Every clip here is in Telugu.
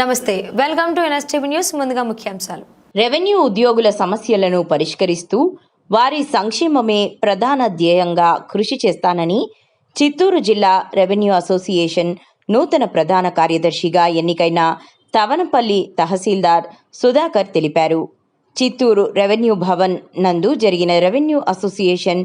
నమస్తే వెల్కమ్ టు ఎన్ఎస్టీవీ న్యూస్ ముందుగా ముఖ్యాంశాలు. రెవెన్యూ ఉద్యోగుల సమస్యలను పరిష్కరిస్తూ వారి సంక్షేమమే ప్రధాన ధ్యేయంగా కృషి చేస్తానని చిత్తూరు జిల్లా రెవెన్యూ అసోసియేషన్ నూతన ప్రధాన కార్యదర్శిగా ఎన్నికైన తవనపల్లి తహసీల్దార్ సుధాకర్ తెలిపారు. చిత్తూరు రెవెన్యూ భవన్ నందు జరిగిన రెవెన్యూ అసోసియేషన్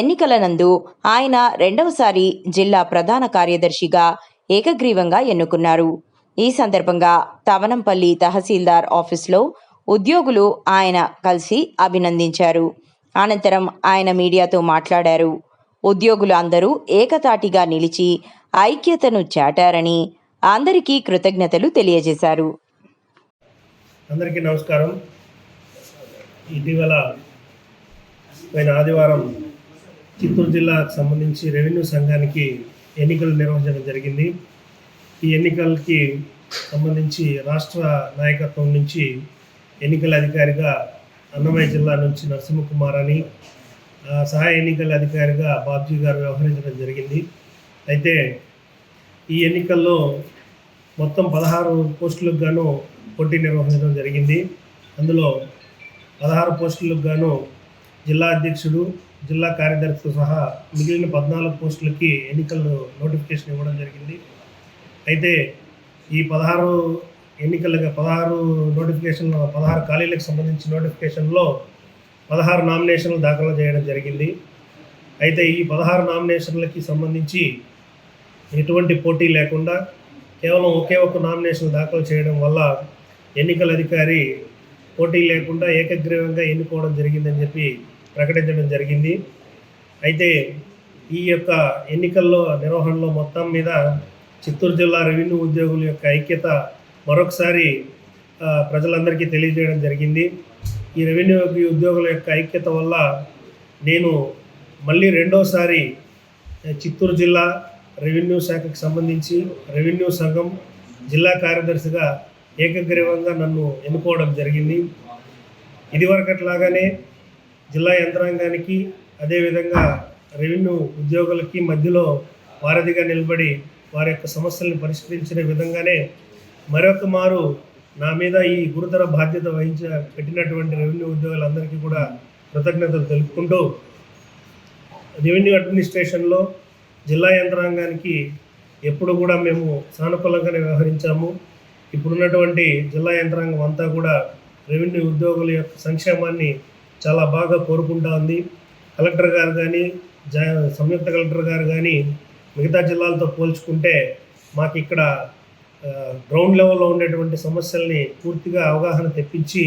ఎన్నికల నందు ఆయన రెండవసారి జిల్లా ప్రధాన కార్యదర్శిగా ఏకగ్రీవంగా ఎన్నుకున్నారు. ఈ సందర్భంగా తవనంపల్లి తహసీల్దార్ ఆఫీస్లో ఉద్యోగులు ఆయన కలిసి అభినందించారు. అనంతరం ఆయన మీడియాతో మాట్లాడారు. ఉద్యోగులు అందరూ ఏకతాటిగా నిలిచి ఐక్యతను చాటారని అందరికీ కృతజ్ఞతలు తెలియజేశారు. అందరికీ నమస్కారం. ఇటీవల పోయిన ఆదివారం చిత్తూరు జిల్లాకు సంబంధించి రెవెన్యూ సంఘానికి ఎన్నికలు నిర్వహించడం జరిగింది. ఈ ఎన్నికలకి సంబంధించి రాష్ట్ర నాయకత్వం నుంచి ఎన్నికల అధికారిగా అన్నమయ్య జిల్లా నుంచి నరసింహకుమార్ అని సహాయ ఎన్నికల అధికారిగా బాబ్జీ గారు వ్యవహరించడం జరిగింది. అయితే ఈ ఎన్నికల్లో మొత్తం పదహారు పోస్టులకు గాను పోటీ నిర్వహించడం జరిగింది. అందులో పదహారు పోస్టులకు గాను జిల్లా అధ్యక్షుడు జిల్లా కార్యదర్శితో సహా మిగిలిన పద్నాలుగు పోస్టులకి ఎన్నికలు నోటిఫికేషన్ ఇవ్వడం జరిగింది. అయితే ఈ పదహారు ఎన్నికలకు పదహారు నోటిఫికేషన్ పదహారు ఖాళీలకు సంబంధించిన నోటిఫికేషన్లో పదహారు నామినేషన్లు దాఖలు చేయడం జరిగింది. అయితే ఈ పదహారు నామినేషన్లకి సంబంధించి ఎటువంటి పోటీ లేకుండా కేవలం ఒకే ఒక్క నామినేషన్ దాఖలు చేయడం వల్ల ఎన్నికల అధికారి పోటీ లేకుండా ఏకగ్రీవంగా ఎన్నుకోవడం జరిగిందని చెప్పి ప్రకటించడం జరిగింది. అయితే ఈ యొక్క ఎన్నికల్లో నిర్వహణలో మొత్తం మీద చిత్తూరు జిల్లా రెవెన్యూ ఉద్యోగుల యొక్క ఐక్యత మరొకసారి ప్రజలందరికీ తెలియజేయడం జరిగింది. ఈ రెవెన్యూ ఉద్యోగుల యొక్క ఐక్యత వల్ల నేను మళ్ళీ రెండోసారి చిత్తూరు జిల్లా రెవెన్యూ శాఖకు సంబంధించి రెవెన్యూ సంఘం జిల్లా కార్యదర్శిగా ఏకగ్రీవంగా నన్ను ఎన్నుకోవడం జరిగింది. ఇదివరకట్లాగానే జిల్లా యంత్రాంగానికి అదేవిధంగా రెవెన్యూ ఉద్యోగులకి మధ్యలో వారధిగా నిలబడి వారి యొక్క సమస్యలను పరిష్కరించిన విధంగానే మరొక మారు నా మీద ఈ గురుతర బాధ్యత వహించ పెట్టినటువంటి రెవెన్యూ ఉద్యోగులందరికీ కూడా కృతజ్ఞతలు తెలుపుకుంటూ రెవెన్యూ అడ్మినిస్ట్రేషన్లో జిల్లా యంత్రాంగానికి ఎప్పుడు కూడా మేము సానుకూలంగానే వ్యవహరించాము. ఇప్పుడున్నటువంటి జిల్లా యంత్రాంగం అంతా కూడా రెవెన్యూ ఉద్యోగుల యొక్క సంక్షేమాన్ని చాలా బాగా కోరుకుంటా ఉంది. కలెక్టర్ గారు కానీ జా సంయుక్త కలెక్టర్ గారు కానీ మిగతా జిల్లాలతో పోల్చుకుంటే మాకు ఇక్కడ గ్రౌండ్ లెవెల్లో ఉండేటువంటి సమస్యల్ని పూర్తిగా అవగాహన తెప్పించి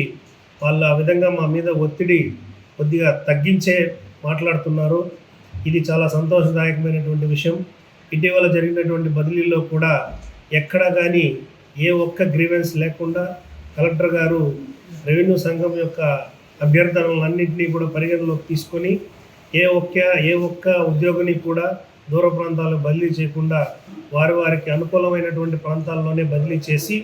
వాళ్ళు ఆ విధంగా మా మీద ఒత్తిడి కొద్దిగా తగ్గించే మాట్లాడుతున్నారు. ఇది చాలా సంతోషదాయకమైనటువంటి విషయం. ఇటీవల జరిగినటువంటి బదిలీల్లో కూడా ఎక్కడ కానీ ఏ ఒక్క గ్రీవెన్స్ లేకుండా కలెక్టర్ గారు రెవెన్యూ సంఘం యొక్క అభ్యర్థనలన్నింటినీ కూడా పరిగణలోకి తీసుకొని ఏ ఒక్క ఏ ఒక్క ఉద్యోగిని కూడా దూర ప్రాంతాలకు బదిలీ చేయకుండా వారి వారికి అనుకూలమైనటువంటి ప్రాంతాల్లోనే బదిలీ చేసి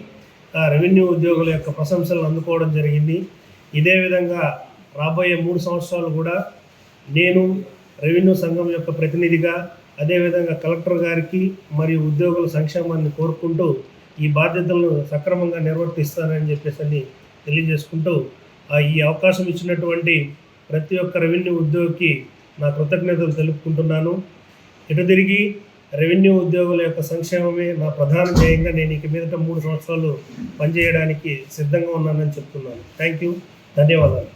ఆ రెవెన్యూ ఉద్యోగుల యొక్క ప్రశంసలు అందుకోవడం జరిగింది. ఇదే విధంగా రాబోయే మూడు సంవత్సరాలు కూడా నేను రెవెన్యూ సంఘం యొక్క ప్రతినిధిగా అదేవిధంగా కలెక్టర్ గారికి మరియు ఉద్యోగుల సంక్షేమాన్ని కోరుకుంటూ ఈ బాధ్యతలను సక్రమంగా నిర్వర్తిస్తానని చెప్పేసి అని తెలియజేసుకుంటూ ఆ ఈ అవకాశం ఇచ్చినటువంటి ప్రతి ఒక్క రెవెన్యూ ఉద్యోగికి నా కృతజ్ఞతలు తెలుపుకుంటున్నాను. ఇటు తిరిగి రెవెన్యూ ఉద్యోగుల యొక్క సంక్షేమమే నా ప్రధాన ధ్యేయంగా నేను ఇక మీదట మూడు సంవత్సరాలు పనిచేయడానికి సిద్ధంగా ఉన్నానని చెప్తున్నాను. Thank you. ధన్యవాదాలు.